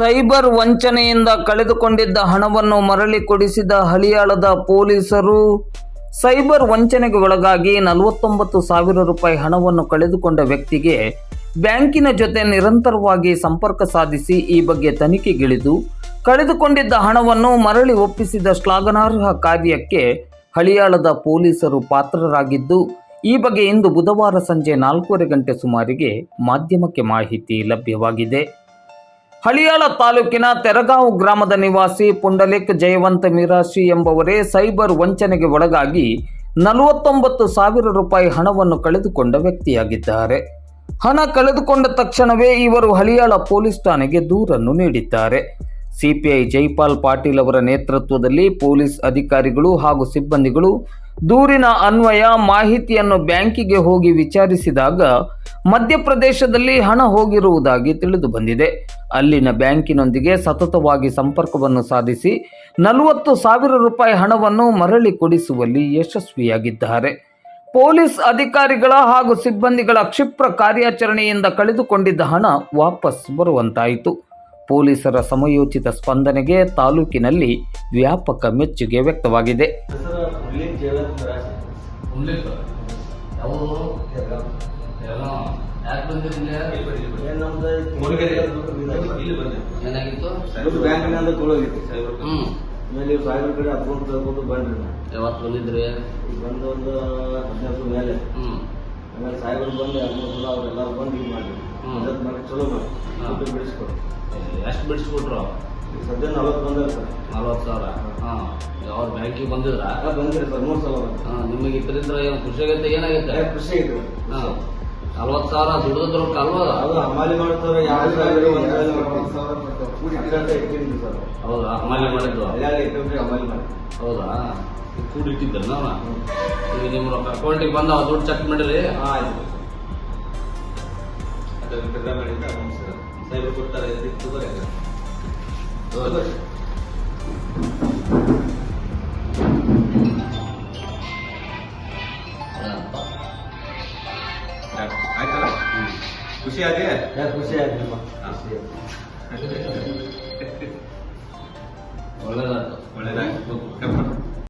Cyber ವಂಚನೆಯಿಂದ ಕಳೆದುಕೊಂಡಿದ್ದ ಹಣವನ್ನು ಮರಳಿ ಕೊಡಿಸಿದ ಹಳಿಯಾಳದ ಪೊಲೀಸರು, ಸೈಬರ್ ವಂಚನೆಗೆ ಒಳಗಾಗಿ ನಲವತ್ತೊಂಬತ್ತು ಸಾವಿರ ರೂಪಾಯಿ ಹಣವನ್ನು ಕಳೆದುಕೊಂಡ ವ್ಯಕ್ತಿಗೆ ಬ್ಯಾಂಕಿನ ಜೊತೆ ನಿರಂತರವಾಗಿ ಸಂಪರ್ಕ ಸಾಧಿಸಿ ಈ ಬಗ್ಗೆ ತನಿಖೆಗಿಳಿದು ಕಳೆದುಕೊಂಡಿದ್ದ ಹಣವನ್ನು ಮರಳಿ ಒಪ್ಪಿಸಿದ ಶ್ಲಾಘನಾರ್ಹ ಕಾರ್ಯಕ್ಕೆ ಹಳಿಯಾಳದ ಪೊಲೀಸರು ಪಾತ್ರರಾಗಿದ್ದು, ಈ ಬಗ್ಗೆ ಇಂದು ಬುಧವಾರ ಸಂಜೆ ನಾಲ್ಕೂವರೆ ಗಂಟೆ ಸುಮಾರಿಗೆ ಮಾಧ್ಯಮಕ್ಕೆ ಮಾಹಿತಿ ಲಭ್ಯವಾಗಿದೆ. ಹಳಿಯಾಳ ತಾಲೂಕಿನ ತೆರಗಾಂವ್ ಗ್ರಾಮದ ನಿವಾಸಿ ಪುಂಡಲಿಕ್ ಜಯವಂತ ಮಿರಾಶಿ ಎಂಬವರೇ ಸೈಬರ್ ವಂಚನೆಗೆ ಒಳಗಾಗಿ ನಲವತ್ತೊಂಬತ್ತು ಸಾವಿರ ರೂಪಾಯಿ ಹಣವನ್ನು ಕಳೆದುಕೊಂಡ ವ್ಯಕ್ತಿಯಾಗಿದ್ದಾರೆ. ಹಣ ಕಳೆದುಕೊಂಡ ತಕ್ಷಣವೇ ಇವರು ಹಳಿಯಾಳ ಪೊಲೀಸ್ ಠಾಣೆಗೆ ದೂರನ್ನು ನೀಡಿದ್ದಾರೆ. ಸಿಪಿಐ ಜೈಪಾಲ್ ಪಾಟೀಲ್ ಅವರ ನೇತೃತ್ವದಲ್ಲಿ ಪೊಲೀಸ್ ಅಧಿಕಾರಿಗಳು ಹಾಗೂ ಸಿಬ್ಬಂದಿಗಳು ದೂರಿನ ಅನ್ವಯ ಮಾಹಿತಿಯನ್ನು ಬ್ಯಾಂಕಿಗೆ ಹೋಗಿ ವಿಚಾರಿಸಿದಾಗ ಮಧ್ಯಪ್ರದೇಶದಲ್ಲಿ ಹಣ ಹೋಗಿರುವುದಾಗಿ ತಿಳಿದು ಬಂದಿದೆ ಅಲ್ಲಿನ ಬ್ಯಾಂಕಿನೊಂದಿಗೆ ಸತತವಾಗಿ ಸಂಪರ್ಕವನ್ನು ಸಾಧಿಸಿ ನಲವತ್ತು ಸಾವಿರ ರೂಪಾಯಿ ಹಣವನ್ನು ಮರಳಿ ಕೊಡಿಸುವಲ್ಲಿ ಯಶಸ್ವಿಯಾಗಿದ್ದಾರೆ. ಪೊಲೀಸ್ ಅಧಿಕಾರಿಗಳ ಹಾಗೂ ಸಿಬ್ಬಂದಿಗಳ ಕ್ಷಿಪ್ರ ಕಾರ್ಯಾಚರಣೆಯಿಂದ ಕಳೆದುಕೊಂಡಿದ್ದ ಹಣ ವಾಪಸ್ ಬರುವಂತಾಯಿತು. ಪೊಲೀಸರ ಸಮಯೋಚಿತ ಸ್ಪಂದನೆಗೆ ತಾಲೂಕಿನಲ್ಲಿ ವ್ಯಾಪಕ ಮೆಚ್ಚುಗೆ ವ್ಯಕ್ತವಾಗಿದೆ ಆಮೇಲೆ ಬಂದು ಒಂದು ಹದಿನೈದು ಬಂದು ಇದು ಮಾಡಿ. ಮಾಡಿ ಚಲೋ ಮಾಡಿ ಬಿಡಿಸ್ಕೊಡು ಎಷ್ಟು ಬಿಡಿಸ್ಬಿಟ್ರು ಸದ್ಯ ನಲವತ್ತು ಬಂದಿರ ಸರ್. ನಲ್ವತ್ತು ಸಾವಿರ? ಹಾಂ. ಅವ್ರ ಬ್ಯಾಂಕಿಗೆ ಬಂದಿದ್ರ? ಬಂದಿರಿ ಬಂದ್ರಿ ಸರ್ ಮೂರು ಸಲ ಹಾಂ ನಿಮಗೆ ಇದರಿಂದ ಏನು ಖುಷಿ ಆಗೈತೆ ಏನಾಗೈತೆ ಖುಷಿ ಐತೆ ಹಾಂ. ನಲ್ವತ್ತು ಸಾವಿರ ದುಡಿದ್ರು ಕಲ್ವಾ ಅದು ಅಮಾಲಿ ಮಾಡ್ತಾರೆ ಯಾವ ಸಾವಿರ ಕೂಡಿ ಸಾವಿರ ಇಟ್ಟಿದ್ದೀನಿ ಸರ್. ಹೌದಾ? ಅಮಾಲಿ ಮಾಡಿದ್ರು ಹಮಾಲಿ ಮಾಡಿ. ಹೌದಾ? ಕೂಡಿ ಇಟ್ಟಿದ್ದ ನಾವ ಈಗ ನಿಮ್ಮ ಅಕೌಂಟಿಗೆ ಬಂದ ದುಡ್ಡು ಚೆಕ್ ಮಾಡಿರಿ. ಹಾಂ ಆಯ್ತು. ಸಾಹೇಬರು ಕೊಡ್ತಾರೆ ತಗೋರಿ ಹೌದು. ಆಯ್ತಲ್ಲ ಖುಷಿ ಆಗಿ ಯಾ, ಖುಷಿ ಆಯ್ತು ಒಳ್ಳೇದಾಯ್ತು ಒಳ್ಳೇದಾಯ್ತು